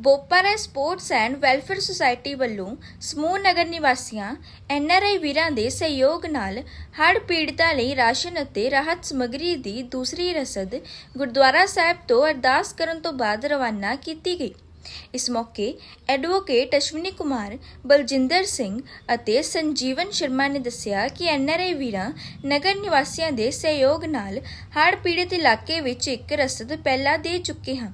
Bopara sports and welfare society ਵੱਲੋਂ ਸਮੂਹ ਨਗਰ ਨਿਵਾਸੀਆਂ ਐਨਆਰਆਈ ਵੀਰਾਂ ਦੇ ਸਹਿਯੋਗ ਨਾਲ ਹੜ੍ਹ ਪੀੜਤਾਂ ਲਈ ਰਾਸ਼ਨ ਅਤੇ ਰਾਹਤ ਸਮੱਗਰੀ ਦੀ ਦੂਸਰੀ ਰਸਦ ਗੁਰਦੁਆਰਾ ਸਾਹਿਬ ਤੋਂ ਅਰਦਾਸ ਕਰਨ ਤੋਂ ਬਾਅਦ ਰਵਾਨਾ ਕੀਤੀ ਗਈ। ਇਸ ਮੌਕੇ ਐਡਵੋਕੇਟ ਅਸ਼ਵਨੀ ਕੁਮਾਰ, ਬਲਜਿੰਦਰ ਸਿੰਘ ਅਤੇ ਸੰਜੀਵਨ ਸ਼ਰਮਾ ਨੇ ਦੱਸਿਆ ਕਿ ਐਨਆਰਆਈ ਵੀਰਾਂ ਨਗਰ ਨਿਵਾਸੀਆਂ ਦੇ ਸਹਿਯੋਗ ਨਾਲ ਹੜ੍ਹ ਪੀੜਤ ਇਲਾਕੇ ਵਿੱਚ ਇੱਕ ਰਸਦ ਪਹਿਲਾਂ ਦੇ ਚੁੱਕੇ ਹਾਂ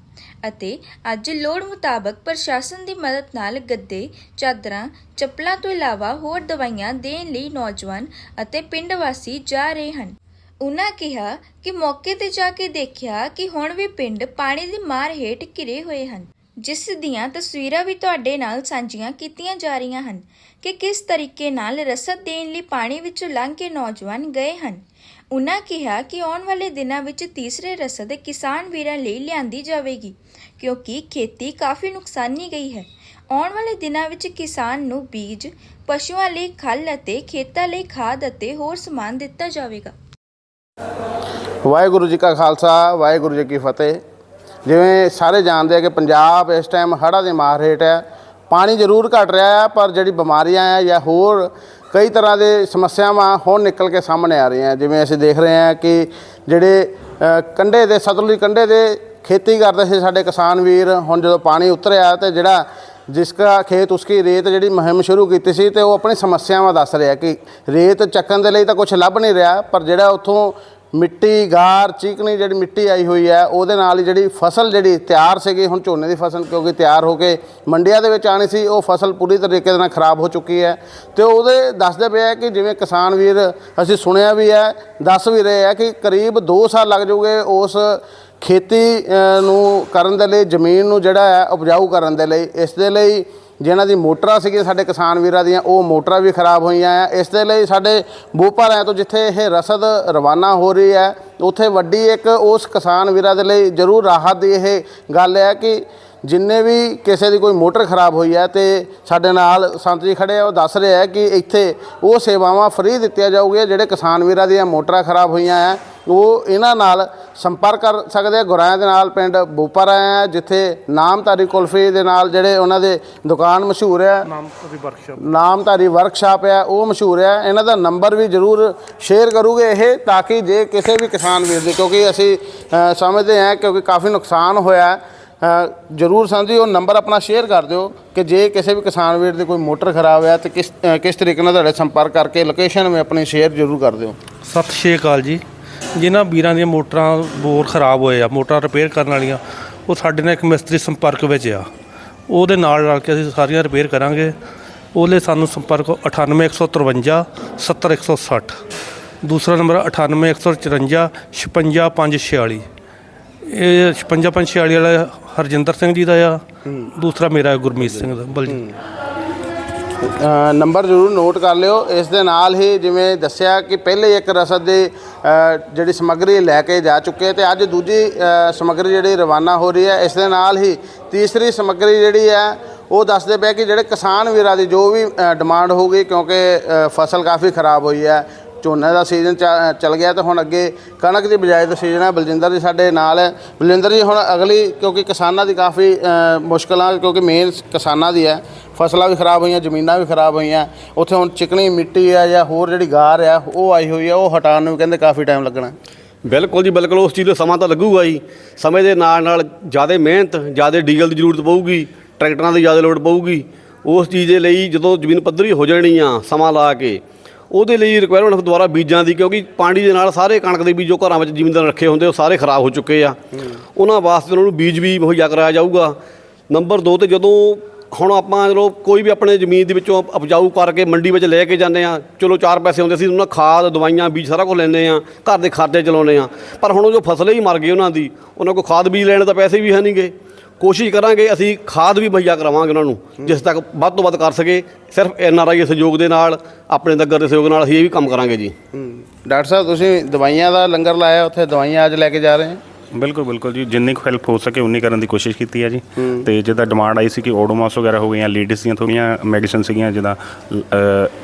ਅਤੇ ਅੱਜ ਲੋੜ ਮੁਤਾਬਕ ਪ੍ਰਸ਼ਾਸਨ ਦੀ ਮਦਦ ਨਾਲ ਗੱਦੇ, ਚਾਦਰਾਂ, ਚੱਪਲਾਂ ਤੋਂ ਇਲਾਵਾ ਹੋਰ ਦਵਾਈਆਂ ਦੇਣ ਲਈ ਨੌਜਵਾਨ ਅਤੇ ਪਿੰਡ ਵਾਸੀ ਜਾ ਰਹੇ ਹਨ। ਉਨ੍ਹਾਂ ਕਿਹਾ ਕਿ ਮੌਕੇ ਤੇ ਜਾ ਕੇ ਦੇਖਿਆ ਕਿ ਹੁਣ ਵੀ ਪਿੰਡ ਪਾਣੀ ਦੀ ਮਾਰ ਹੇਠ ਘਿਰੇ ਹੋਏ ਹਨ ਜਿਸ ਦੀਆਂ ਤਸਵੀਰਾਂ ਵੀ ਤੁਹਾਡੇ ਨਾਲ ਸਾਂਝੀਆਂ ਕੀਤੀਆਂ ਜਾ ਰਹੀਆਂ ਹਨ ਕਿ ਕਿਸ ਤਰੀਕੇ ਨਾਲ ਰਸਦ ਦੇਣ ਲਈ ਪਾਣੀ ਵਿੱਚੋਂ ਲੰਘ ਕੇ ਨੌਜਵਾਨ ਗਏ ਹਨ ਉਨ੍ਹਾਂ ਕਿਹਾ ਕਿ ਆਉਣ ਵਾਲੇ ਦਿਨਾਂ ਵਿੱਚ ਤੀਸਰੇ ਰਸਦ ਕਿਸਾਨ ਵੀਰਾਂ ਲਈ ਲਿਆਂਦੀ ਜਾਵੇਗੀ, ਕਿਉਂਕਿ ਖੇਤੀ ਕਾਫੀ ਨੁਕਸਾਨੀ ਗਈ ਹੈ। ਆਉਣ ਵਾਲੇ ਦਿਨਾਂ ਵਿੱਚ ਕਿਸਾਨ ਨੂੰ ਬੀਜ, ਪਸ਼ੂਆਂ ਲਈ ਖਲ ਅਤੇ ਖੇਤਾਂ ਲਈ ਖਾਦ ਅਤੇ ਹੋਰ ਸਮਾਨ ਦਿੱਤਾ ਜਾਵੇਗਾ। ਵਾਹਿਗੁਰੂ ਜੀ ਕਾ ਖਾਲਸਾ, ਵਾਹਿਗੁਰੂ ਜੀ ਕੀ ਫਤਿਹ। ਜਿਵੇਂ ਸਾਰੇ ਜਾਣਦੇ ਆ ਕਿ ਪੰਜਾਬ ਇਸ ਟਾਈਮ ਹੜ੍ਹਾਂ ਦੇ ਮਾਰ ਹੇਠ ਹੈ। ਪਾਣੀ ਜ਼ਰੂਰ ਘਟ ਰਿਹਾ ਹੈ, ਪਰ ਜਿਹੜੀ ਬਿਮਾਰੀਆਂ ਆ ਜਾਂ ਹੋਰ ਕਈ ਤਰ੍ਹਾਂ ਦੇ ਸਮੱਸਿਆਵਾਂ ਹੁਣ ਨਿਕਲ ਕੇ ਸਾਹਮਣੇ ਆ ਰਹੀਆਂ। ਜਿਵੇਂ ਅਸੀਂ ਦੇਖ ਰਹੇ ਹਾਂ ਕਿ ਜਿਹੜੇ ਅ, ਕੰਢੇ ਦੇ ਸਤਲੁਜ ਕੰਢੇ ਦੇ ਖੇਤੀ ਕਰਦੇ ਸੀ ਸਾਡੇ ਕਿਸਾਨ ਵੀਰ ਹੁਣ ਜਦੋਂ ਪਾਣੀ ਉਤਰਿਆ ਤੇ ਜਿਹੜਾ ਜਿਸਕਾ ਖੇਤ ਉਸਕੀ ਰੇਤ ਜਿਹੜੀ ਮੁਹਿੰਮ ਸ਼ੁਰੂ ਕੀਤੀ ਸੀ ਤੇ ਉਹ ਆਪਣੀ ਸਮੱਸਿਆਵਾਂ ਦੱਸ ਰਿਹਾ ਕਿ ਰੇਤ ਚੱਕਣ ਦੇ ਲਈ ਤਾਂ ਕੁਝ ਲੱਭ ਨਹੀਂ ਰਿਹਾ ਪਰ ਜਿਹੜਾ ਉੱਥੋਂ ਮਿੱਟੀ, ਗਾਰ, ਚੀਕਣੀ ਜਿਹੜੀ ਮਿੱਟੀ ਆਈ ਹੋਈ ਹੈ, ਉਹਦੇ ਨਾਲ ਹੀ ਜਿਹੜੀ ਫਸਲ ਜਿਹੜੀ ਤਿਆਰ ਸੀਗੀ, ਹੁਣ ਝੋਨੇ ਦੀ ਫਸਲ ਕਿਉਂਕਿ ਤਿਆਰ ਹੋ ਕੇ ਮੰਡੀਆਂ ਦੇ ਵਿੱਚ ਆਣੀ ਸੀ, ਉਹ ਫਸਲ ਪੂਰੀ ਤਰੀਕੇ ਦੇ ਨਾਲ ਖਰਾਬ ਹੋ ਚੁੱਕੀ ਹੈ। ਤੇ ਉਹਦੇ ਦੱਸਦੇ ਪਏ ਪਿਆ ਕਿ ਜਿਵੇਂ ਕਿਸਾਨ ਵੀਰ, ਅਸੀਂ ਸੁਣਿਆ ਵੀ ਹੈ, ਦੱਸ ਵੀ ਰਹੇ ਆ ਕਿ ਕਰੀਬ 2 ਸਾਲ ਲੱਗ ਜਾਊਗੇ ਉਸ ਖੇਤੀ ਨੂੰ ਕਰਨ ਦੇ ਲਈ, ਜ਼ਮੀਨ ਨੂੰ ਜਿਹੜਾ ਹੈ, ਉਪਜਾਊ ਕਰਨ ਦੇ ਲਈ। ਇਸ ਦੇ ਲਈ ਜਿਨ੍ਹਾਂ ਦੀ ਮੋਟਰਾਂ ਸੀਗੀਆਂ ਸਾਡੇ ਕਿਸਾਨ ਵੀਰਾਂ ਦੀਆਂ, ਉਹ ਮੋਟਰਾਂ ਵੀ ਖਰਾਬ ਹੋਈਆਂ ਆ। ਇਸ ਦੇ ਲਈ ਸਾਡੇ ਬੋਪਾਰਿਆਂ ਤੋਂ ਜਿੱਥੇ ਇਹ ਰਸਦ ਰਵਾਨਾ ਹੋ ਰਹੀ ਹੈ, ਉੱਥੇ ਵੱਡੀ ਇੱਕ ਉਸ ਕਿਸਾਨ ਵੀਰਾਂ ਦੇ ਲਈ ਜ਼ਰੂਰ ਰਾਹਤ ਦੀ ਇਹ ਗੱਲ ਹੈ ਕਿ ਜਿੰਨੇ ਵੀ ਕਿਸੇ ਦੀ ਕੋਈ ਮੋਟਰ ਖਰਾਬ ਹੋਈ ਹੈ ਤੇ ਸਾਡੇ ਨਾਲ ਸੰਤ ਜੀ ਖੜੇ ਆ, ਉਹ ਦੱਸ ਰਹੇ ਹੈ ਕਿ ਇੱਥੇ ਉਹ ਸੇਵਾਵਾਂ ਫ੍ਰੀ ਦਿੱਤੀਆਂ ਜਾਊਗੀਆਂ ਜਿਹੜੇ ਕਿਸਾਨ ਵੀਰਾਂ ਦੀਆਂ ਮੋਟਰਾਂ ਖਰਾਬ ਹੋਈਆਂ ਆ। ਉਹ ਇਹਨਾਂ ਨਾਲ ਸੰਪਰਕ ਕਰ ਸਕਦੇ ਆ। ਗੁਰਾਇਆਂ ਦੇ ਨਾਲ ਪਿੰਡ ਬੂਪਰ ਆ ਜਿੱਥੇ ਨਾਮਧਾਰੀ ਕੁਲਫੀ ਦੇ ਨਾਲ ਜਿਹੜੇ ਉਹਨਾਂ ਦੇ ਦੁਕਾਨ ਮਸ਼ਹੂਰ ਹੈ ਨਾਮ ਉਹਦੀ ਵਰਕਸ਼ਾਪ ਨਾਮਧਾਰੀ ਵਰਕਸ਼ਾਪ ਆ ਉਹ ਮਸ਼ਹੂਰ ਆ। ਇਹਨਾਂ ਦਾ ਨੰਬਰ ਵੀ ਜਰੂਰ ਸ਼ੇਅਰ ਕਰੂਗੇ ਇਹ ਤਾਂ ਕਿ ਜੇ ਕਿਸੇ ਵੀ ਕਿਸਾਨ ਵੀਰ ਦੇ ਕਿਉਂਕਿ ਅਸੀਂ ਸਮਝਦੇ ਹਾਂ ਕਿਉਂਕਿ ਕਾਫੀ ਨੁਕਸਾਨ ਹੋਇਆ ਹੈ। ਜਰੂਰ ਸੰਜੀ ਉਹ ਨੰਬਰ ਆਪਣਾ ਸ਼ੇਅਰ ਕਰ ਦਿਓ ਕਿ ਜੇ ਕਿਸੇ ਵੀ ਕਿਸਾਨ ਵੀਰ ਦੀ ਕੋਈ ਮੋਟਰ ਖਰਾਬ ਹੈ ਤੇ ਕਿਸ ਕਿਸ ਤਰੀਕੇ ਨਾਲ ਤੁਹਾਡੇ ਸੰਪਰਕ ਕਰਕੇ ਲੋਕੇਸ਼ਨ ਵੀ ਆਪਣੀ ਸ਼ੇਅਰ ਜਰੂਰ ਕਰ ਦਿਓ। ਸਤਿ ਸ਼੍ਰੀ ਅਕਾਲ ਜੀ। ਜਿਨ੍ਹਾਂ ਵੀਰਾਂ ਦੀਆਂ ਮੋਟਰਾਂ ਬੋਰ ਖਰਾਬ ਹੋਏ ਆ ਮੋਟਰਾਂ ਰਿਪੇਅਰ ਕਰਨ ਵਾਲੀਆਂ ਉਹ ਸਾਡੇ ਨਾਲ ਇੱਕ ਮਿਸਤਰੀ ਸੰਪਰਕ ਵਿੱਚ ਆ। ਉਹਦੇ ਨਾਲ ਰਲ ਕੇ ਅਸੀਂ ਸਾਰੀਆਂ ਰਿਪੇਅਰ ਕਰਾਂਗੇ। ਉਹਲੇ ਸਾਨੂੰ ਸੰਪਰਕ 98153 70160 ਦੂਸਰਾ ਨੰਬਰ 98154 56546 ਇਹ 56546 ਵਾਲਾ ਹਰਜਿੰਦਰ ਸਿੰਘ ਜੀ ਦਾ ਆ। ਦੂਸਰਾ ਮੇਰਾ ਗੁਰਮੀਤ ਸਿੰਘ ਦਾ ਬਲਜੀ ਨੰਬਰ ਜ਼ਰੂਰ ਨੋਟ ਕਰ ਲਿਓ। ਇਸ ਦੇ ਨਾਲ ਹੀ ਜਿਵੇਂ ਦੱਸਿਆ ਕਿ ਪਹਿਲੇ ਇੱਕ ਰਸਦ ਦੀ ਜਿਹੜੀ ਸਮੱਗਰੀ ਲੈ ਕੇ ਜਾ ਚੁੱਕੇ ਤੇ ਅੱਜ ਦੂਜੀ ਸਮੱਗਰੀ ਜਿਹੜੀ ਰਵਾਨਾ ਹੋ ਰਹੀ ਹੈ। ਇਸ ਦੇ ਨਾਲ ਹੀ ਤੀਸਰੀ ਸਮੱਗਰੀ ਜਿਹੜੀ ਹੈ, ਉਹ ਦੱਸਦੇ ਪਏ ਕਿ ਜਿਹੜੇ ਕਿਸਾਨ ਵੀਰਾਂ ਦੀ ਜੋ ਵੀ ਡਿਮਾਂਡ ਹੋਊਗੀ ਕਿਉਂਕਿ ਫਸਲ ਕਾਫੀ ਖਰਾਬ ਹੋਈ ਹੈ। ਝੋਨੇ ਦਾ ਸੀਜ਼ਨ ਚੱਲ ਗਿਆ ਤੇ ਹੁਣ ਅੱਗੇ ਕਣਕ ਦੀ ਬਜਾਏ ਦਾ ਸੀਜ਼ਨ ਹੈ ਬਲਜਿੰਦਰ ਜੀ ਸਾਡੇ ਨਾਲ ਹੈ। ਬਲਜਿੰਦਰ ਜੀ ਹੁਣ ਅਗਲੀ ਕਿਉਂਕਿ ਕਿਸਾਨਾਂ ਦੀ ਕਾਫੀ ਅ, ਮੁਸ਼ਕਲਾਂ ਕਿਉਂਕਿ ਮੇਨ ਕਿਸਾਨਾਂ ਦੀ ਹੈ। ਫਸਲਾਂ ਵੀ ਖਰਾਬ ਹੋਈਆਂ ਜ਼ਮੀਨਾਂ ਵੀ ਖਰਾਬ ਹੋਈਆਂ। ਉੱਥੇ ਹੁਣ ਚਿਕਣੀ ਮਿੱਟੀ ਆ ਜਾਂ ਹੋਰ ਜਿਹੜੀ ਗਾਰ ਆ ਉਹ ਆਈ ਹੋਈ ਆ ਉਹ ਹਟਾਉਣ ਨੂੰ ਕਹਿੰਦੇ ਕਾਫੀ ਟਾਈਮ ਲੱਗਣਾ। ਬਿਲਕੁਲ ਜੀ ਬਿਲਕੁਲ ਉਸ ਚੀਜ਼ ਦਾ ਸਮਾਂ ਤਾਂ ਲੱਗੂਗਾ ਜੀ। ਸਮੇਂ ਦੇ ਨਾਲ ਨਾਲ ਜ਼ਿਆਦਾ ਮਿਹਨਤ ਜ਼ਿਆਦਾ ਡੀਜ਼ਲ ਦੀ ਜ਼ਰੂਰਤ ਪਊਗੀ ਟਰੈਕਟਰਾਂ ਦੀ ਜ਼ਿਆਦਾ ਲੋੜ ਪਊਗੀ। ਉਸ ਚੀਜ਼ ਦੇ ਲਈ ਜਦੋਂ ਜ਼ਮੀਨ ਪੱਧਰੀ ਹੋ ਜਾਣੀ ਆ ਸਮਾਂ ਲਾ ਕੇ ਉਹਦੇ ਲਈ ਰਿਕੁਆਇਰਮੈਂਟ ਦੁਆਰਾ ਬੀਜਾਂ ਦੀ ਕਿਉਂਕਿ ਪਾਣੀ ਦੇ ਨਾਲ ਸਾਰੇ ਕਣਕ ਦੇ ਬੀਜ ਜੋ ਘਰਾਂ ਵਿੱਚ ਜ਼ਿਮੀਂਦਾਰ ਰੱਖੇ ਹੁੰਦੇ ਉਹ ਸਾਰੇ ਖਰਾਬ ਹੋ ਚੁੱਕੇ ਆ। ਉਹਨਾਂ ਵਾਸਤੇ ਉਹਨਾਂ ਨੂੰ ਬੀਜ ਵੀ ਮੁਹੱਈਆ ਕਰਾਇਆ ਜਾਊਗਾ ਨੰਬਰ 2 ਤੇ ਜਦੋਂ ਹੁਣ ਆਪਾਂ ਜਦੋਂ ਕੋਈ ਵੀ ਆਪਣੇ ਜ਼ਮੀਨ ਦੇ ਵਿੱਚੋਂ ਉਪਜਾਊ ਕਰਕੇ ਮੰਡੀ ਵਿੱਚ ਲੈ ਕੇ ਜਾਂਦੇ ਆ ਚਲੋ ਚਾਰ ਪੈਸੇ ਆਉਂਦੇ ਸੀ, ਉਹਨਾਂ ਖਾਦ, ਦਵਾਈਆਂ, ਬੀਜ ਸਾਰਾ ਕੁਝ ਲੈਂਦੇ ਆ ਘਰ ਦੇ ਖਾਤੇ ਚਲਾਉਂਦੇ ਆ ਪਰ ਹੁਣ ਉਹ ਜੋ ਫਸਲ ਹੀ ਮਰ ਗਈ ਉਹਨਾਂ ਦੀ, ਉਹਨਾਂ ਕੋਲ ਖਾਦ, ਬੀਜ ਲੈਣ ਦਾ ਪੈਸੇ ਵੀ ਹੈ ਨਹੀਂਗੇ। ਕੋਸ਼ਿਸ਼ ਕਰਾਂਗੇ ਅਸੀਂ ਖਾਦ ਵੀ ਮੁਹੱਈਆ ਕਰਾਵਾਂਗੇ ਉਹਨਾਂ ਨੂੰ, ਜਿਸ ਤੱਕ ਵੱਧ ਤੋਂ ਵੱਧ ਕਰ ਸਕੇ, ਸਿਰਫ ਐਨ ਆਰ ਆਈ ਦੇ ਸਹਿਯੋਗ ਦੇ ਨਾਲ, ਆਪਣੇ ਨਗਰ ਦੇ ਸਹਿਯੋਗ ਨਾਲ ਅਸੀਂ ਇਹ ਵੀ ਕੰਮ ਕਰਾਂਗੇ ਜੀ। ਡਾਕਟਰ ਸਾਹਿਬ, ਤੁਸੀਂ ਦਵਾਈਆਂ ਦਾ ਲੰਗਰ ਲਾਇਆ, ਉੱਥੇ ਦਵਾਈਆਂ ਅੱਜ ਲੈ ਕੇ ਜਾ ਰਹੇ ਹੋ? ਬਿਲਕੁਲ ਬਿਲਕੁਲ ਜੀ। ਜਿੰਨੀ ਕੁ ਹੈਲਪ ਹੋ ਸਕੇ ਉਨੀ ਕਰਨ ਦੀ ਕੋਸ਼ਿਸ਼ ਕੀਤੀ ਹੈ ਜੀ। ਤੇ ਜਿੱਦਾਂ ਡਿਮਾਂਡ ਆਈ ਸੀ ਕਿ ਓਡੋਮਾਸ ਵਗੈਰਾ ਹੋ ਗਈਆਂ ਲੇਡੀਜ਼ ਦੀਆਂ ਥੋੜੀਆਂ ਮੈਡੀਸਨ ਸੀਗੀਆਂ ਜਿੱਦਾਂ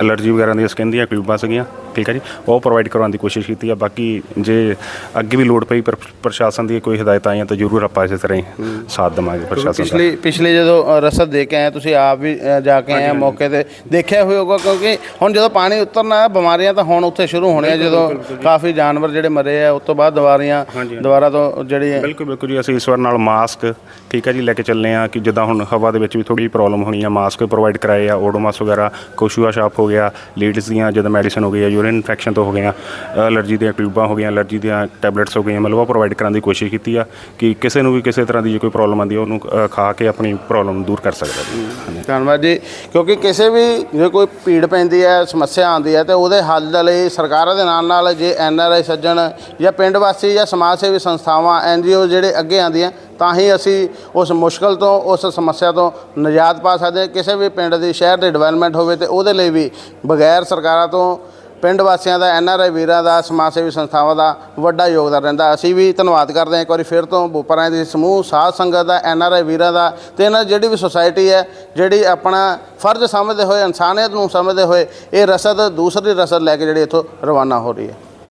ਐਲਰਜੀ ਵਗੈਰਾ ਦੀਆਂ ਸਕਿਨ ਦੀਆਂ ਟਿਊਬਾਂ ਸੀਗੀਆਂ ਠੀਕ ਹੈ ਜੀ। ਉਹ ਪ੍ਰੋਵਾਈਡ ਕਰਵਾਉਣ ਦੀ ਕੋਸ਼ਿਸ਼ ਕੀਤੀ ਹੈ। ਬਾਕੀ ਜੇ ਅੱਗੇ ਵੀ ਲੋੜ ਪਈ ਪਰ ਪ੍ਰਸ਼ਾਸਨ ਦੀ ਕੋਈ ਹਦਾਇਤਾਂ ਆਈਆਂ ਤਾਂ ਜ਼ਰੂਰ ਆਪਾਂ ਇਸੇ ਤਰ੍ਹਾਂ ਹੀ ਸਾਥ ਦੇਵਾਂਗੇ ਪ੍ਰਸ਼ਾਸਨ ਦਾ। ਪਿਛਲੀ ਪਿਛਲੇ ਜਦੋਂ ਰਸਦ ਦੇ ਕੇ ਆਏ ਤੁਸੀਂ ਆਪ ਵੀ ਜਾ ਕੇ ਆਏ ਆ ਮੌਕੇ ਤੇ। ਦੇਖਿਆ ਹੋਊਗਾ ਕਿਉਂਕਿ ਹੁਣ ਜਦੋਂ ਪਾਣੀ ਉਤਰਨਾ ਹੈ ਬਿਮਾਰੀਆਂ ਤਾਂ ਹੁਣ ਉੱਥੇ ਸ਼ੁਰੂ ਹੋਣੀਆਂ ਜਦੋਂ ਕਾਫੀ ਜਾਨਵਰ ਜਿਹੜੇ ਮਰੇ ਆ ਉਸ ਤੋਂ ਬਾਅਦ ਦੁਬਾਰੀਆਂ ਦੁਬਾਰਾ ਤੋਂ ਜਿਹੜੀ ਬਿਲਕੁਲ ਬਿਲਕੁਲ ਜੀ ਅਸੀਂ ਇਸ ਵਾਰ ਨਾਲ ਮਾਸਕ ਠੀਕ ਹੈ ਜੀ ਲੈ ਕੇ ਚੱਲੇ ਆ ਕਿ ਜਿੱਦਾਂ ਹੁਣ ਹਵਾ ਦੇ ਵਿੱਚ ਵੀ ਥੋੜੀ ਪ੍ਰੋਬਲਮ ਹੋਣੀ ਆ ਮਾਸਕ ਪ੍ਰੋਵਾਈਡ ਕਰਾਏ ਆ ਓਡੋਮਾਸ ਵਗੈਰਾ ਕੋਸ਼ੂਆ ਸ਼ਾਪ ਹੋ ਗਿਆ ਲੇਡੀਜ਼ ਦੀਆਂ ਜਿੱਦਾਂ ਮੈਡੀਸਨ ਹੋ ਗਈ ਆ ਯੂਰਿਨ ਇਨਫੈਕਸ਼ਨ ਤੋਂ ਹੋ ਗਈਆਂ ਐਲਰਜੀ ਦੀਆਂ ਟਿਊਬਾਂ ਹੋ ਗਈਆਂ ਐਲਰਜੀ ਦੀਆਂ ਟੈਬਲੇਟਸ ਹੋ ਗਈਆਂ ਮਤਲਬ ਉਹ ਪ੍ਰੋਵਾਈਡ ਕਰਨ ਦੀ ਕੋਸ਼ਿਸ਼ ਕੀਤੀ ਆ ਕਿ ਕਿਸੇ ਨੂੰ ਵੀ ਕਿਸੇ ਤਰ੍ਹਾਂ ਦੀ ਜੇ ਕੋਈ ਪ੍ਰੋਬਲਮ ਆਉਂਦੀ ਆ ਉਹਨੂੰ ਖਾ ਕੇ ਆਪਣੀ ਪ੍ਰੋਬਲਮ ਦੂਰ ਕਰ ਸਕਦਾ ਜੀ। ਧੰਨਵਾਦ ਜੀ ਕਿਉਂਕਿ ਕਿਸੇ ਵੀ ਜੇ ਕੋਈ ਭੀੜ ਪੈਂਦੀ ਹੈ ਸਮੱਸਿਆ ਆਉਂਦੀ ਹੈ ਤੇ ਉਹਦੇ ਹੱਲ ਲਈ ਸਰਕਾਰਾਂ ਦੇ ਨਾਲ ਨਾਲ ਜੇ ਐਨ ਆਰ ਆਈ ਸੱਜਣ ਜਾਂ ਪਿੰਡ ਵਾਸੀ ਜਾਂ ਸਮਾਜ ਸੇਵੀ ਸੰਸਥਾਵਾਂ ਐਨ ਜੀ ਓ ਜਿਹੜੇ ਅੱਗੇ ਆਉਂਦੀਆਂ, ਤਾਂ ਹੀ ਅਸੀਂ ਉਸ ਮੁਸ਼ਕਲ ਤੋਂ, ਉਸ ਸਮੱਸਿਆ ਤੋਂ ਨਿਜਾਤ ਪਾ ਸਕਦੇ ਹਾਂ। ਕਿਸੇ ਵੀ ਪਿੰਡ ਦੀ ਸ਼ਹਿਰ ਦੀ ਡਿਵੈਲਪਮੈਂਟ ਹੋਵੇ ਤੇ ਉਹਦੇ ਲਈ ਵੀ ਬਗੈਰ ਸਰਕਾਰਾਂ ਤੋਂ ਪਿੰਡ ਵਾਸੀਆਂ ਦਾ, ਐਨ ਆਰ ਆਈ ਵੀਰਾਂ ਦਾ, ਸਮਾਜ ਸੇਵੀ ਸੰਸਥਾਵਾਂ ਦਾ ਵੱਡਾ ਯੋਗਦਾਨ ਰਹਿੰਦਾ। ਅਸੀਂ ਵੀ ਧੰਨਵਾਦ ਕਰਦੇ ਹਾਂ। ਇੱਕ ਵਾਰੀ ਫਿਰ ਤੋਂ ਬੋਪਰਾਂ ਦੀ ਸਮੂਹ ਸਾਧ ਸੰਗਤ ਦਾ, ਐਨ ਆਰ ਆਈ ਵੀਰਾਂ ਦਾ ਤੇ ਇਹਨਾਂ ਜਿਹੜੀ ਵੀ ਸੁਸਾਇਟੀ ਹੈ, ਜਿਹੜੀ ਆਪਣਾ ਫਰਜ਼ ਸਮਝਦੇ ਹੋਏ, ਇਨਸਾਨੀਅਤ ਨੂੰ ਸਮਝਦੇ ਹੋਏ, ਇਹ ਰਸਦ, ਦੂਸਰੀ ਰਸਦ ਲੈ ਕੇ ਜਿਹੜੀ ਇੱਥੋਂ ਰਵਾਨਾ ਹੋ ਰਹੀ ਹੈ।